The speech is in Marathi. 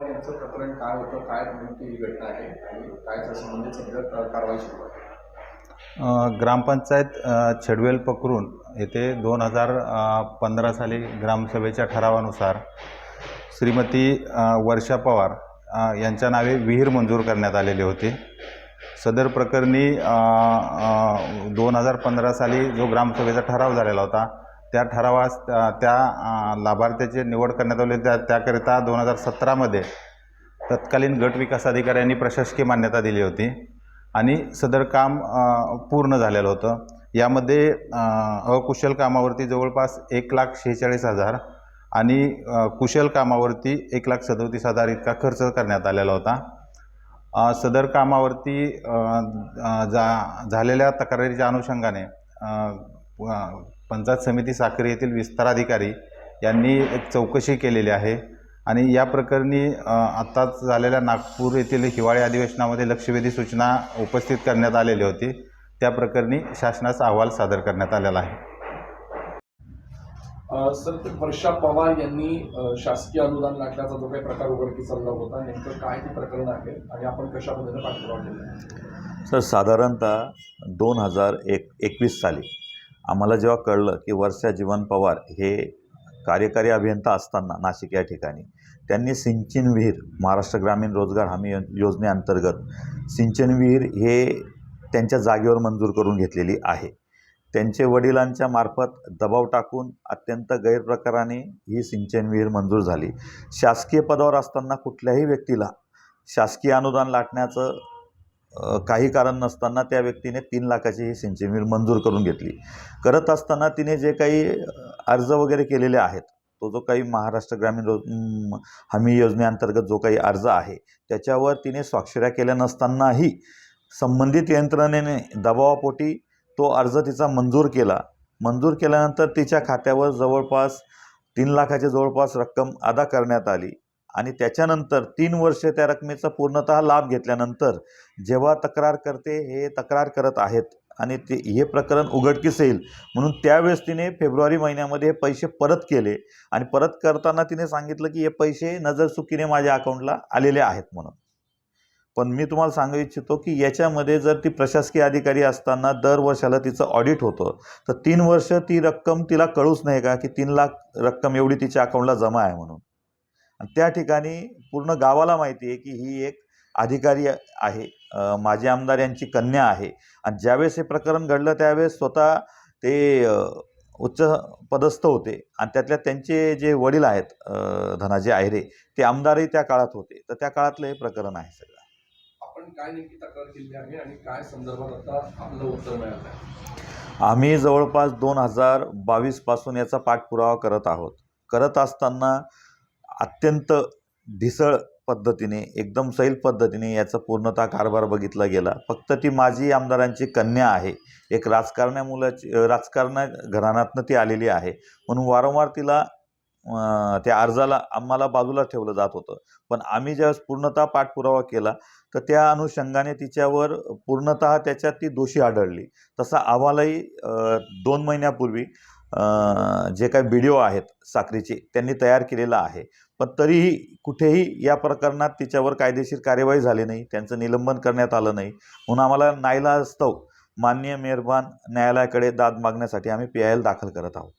यांचं प्रकरण काय होतं काय नेमकी ही घटना आहे आणि काय संबंधित सध्या कारवाई सुरू आहे? ग्रामपंचायत छडवेल पकडून येथे दोन हजार पंधरा साली ग्रामसभेच्या ठरावानुसार श्रीमती वर्षा पवार यांच्या नावे विहीर मंजूर करण्यात आलेली होती. सदर प्रकरणी दोन हजार पंधरा साली जो ग्रामसभेचा ठराव झालेला होता त्या ठरावास त्या लाभार्थ्याची निवड करण्यात आली. त्या त्याकरिता दोन हजार सतरामध्ये तत्कालीन गट विकास अधिकाऱ्यांनी प्रशासकीय मान्यता दिली होती आणि सदर काम पूर्ण झालेलं होतं. यामध्ये अकुशल कामावरती जवळपास एक लाख शेहेचाळीस हजार आणि कुशल कामावरती एक लाख सदोतीस हजार इतका खर्च करण्यात आलेला होता. सदर कामावरती जा झालेल्या तक्रारीच्या अनुषंगाने पंचायत समिती साखरी येथील विस्ताराधिकारी यांनी एक चौकशी केलेली आहे. आणि या प्रकरणी आत्ताच झालेल्या नागपूर येथील हिवाळी अधिवेशनामध्ये लक्षवेधी सूचना उपस्थित करण्यात आलेली होती. त्या प्रकरणी शासनास अहवाल सादर करण्यात आलेला आहे. अ, सर ते वर्षा पवार यांनी शासकीय अनुदान लाटल्याचा जो काही प्रकार उघडकीस चालला होता नेमकं काय ते प्रकरण आहे आणि आपण कशा पद्धतीने पाठपुरावा केला? सर साधारणतः दोन हजार एक एकवीस साली आम्हाला जेव्हा कळलं की वर्षा जीवन पवार हे कार्यकारी अभियंता असताना नाशिक या ठिकाणी त्यांनी सिंचन विहीर महाराष्ट्र ग्रामीण रोजगार हमी योजनेअंतर्गत सिंचन विहीर हे त्यांच्या जागेवर मंजूर करून घेतलेली आहे. त्यांचे वडिलांच्या मार्फत दबाव टाकून अत्यंत गैरप्रकाराने ही सिंचन विहीर मंजूर झाली. शासकीय पदावर असताना कुठल्याही व्यक्तीला शासकीय अनुदान लाटण्याचं काही कारण नसताना त्या व्यक्तीने तीन लाखाची ही सिंचन मंजूर करून घेतली. करत असताना तिने जे काही अर्ज वगैरे केलेले आहेत तो जो काही महाराष्ट्र ग्रामीण रोज हमी योजनेअंतर्गत जो काही अर्ज आहे त्याच्यावर तिने स्वाक्षऱ्या केल्या नसतानाही संबंधित यंत्रणेने दबावापोटी तो अर्ज तिचा मंजूर केला. मंजूर केल्यानंतर तिच्या खात्यावर जवळपास तीन लाखाच्या जवळपास रक्कम अदा करण्यात आली. आणि त्याच्यानंतर तीन वर्ष त्या रकमेचा पूर्णतः लाभ घेतल्यानंतर जेव्हा तक्रार करते हे तक्रार करत आहेत आणि ते हे प्रकरण उघडकीस येईल. म्हणून त्यावेळेस तिने फेब्रुवारी महिन्यामध्ये हे पैसे परत केले आणि परत करताना तिने सांगितलं की हे पैसे नजरचुकीने माझ्या अकाउंटला आलेले आहेत म्हणून. पण मी तुम्हाला सांगू इच्छितो की याच्यामध्ये जर ती प्रशासकीय अधिकारी असताना दर वर्षाला तिचं ऑडिट होतं तर तीन वर्ष ती रक्कम तिला कळूच नाही का की तीन लाख रक्कम एवढी तिच्या अकाउंटला जमा आहे म्हणून. आणि त्या ठिकाणी पूर्ण गावाला माहिती आहे की ही एक अधिकारी आहे. माजी आमदार यांची कन्या आहे. आणि ज्यावेळेस हे प्रकरण घडलं त्यावेळेस स्वतः ते उच्च पदस्थ होते. आणि त्यातल्या त्यांचे जे वडील आहेत धनाजी आहिरे ते आमदारही त्या काळात होते. तर त्या काळातलं हे प्रकरण आहे सगळं. आपण काय नेमकी तक्रार केली आहे आणि काय संदर्भात आता आपलं उत्तर मिळालं आहे? आम्ही जवळपास दोन हजार बावीसपासून याचा पाठपुरावा करत आहोत. करत असताना अत्यंत ढिसळ पद्धतीने एकदम सैल पद्धतीने याचा पूर्णतः कारभार बघितला गेला. फक्त ती माजी आमदारांची कन्या आहे. एक राजकारण्या मुलाची राजकारणा घराण्यातनं ती आलेली आहे. म्हणून वारंवार तिला त्या अर्जाला आम्हाला बाजूला ठेवलं जात होतं. पण आम्ही ज्यावेळेस पूर्णतः पाठपुरावा केला तर त्या अनुषंगाने तिच्यावर पूर्णतः त्याच्यात ती दोषी आढळली. तसा अहवालही दोन महिन्यापूर्वी जे काही व्हिडिओ आहेत साखरेचे त्यांनी तयार केलेला आहे. पण तरीही कुठेही या प्रकरणात तिच्यावर कायदेशीर कार्यवाही झाली नाही त्यांचं निलंबन करण्यात आलं नाही. म्हणून आम्हाला नाईलास्तव माननीय मेहरबान न्यायालयाकडे दाद मागण्यासाठी आम्ही पी आय एल दाखल करत आहोत.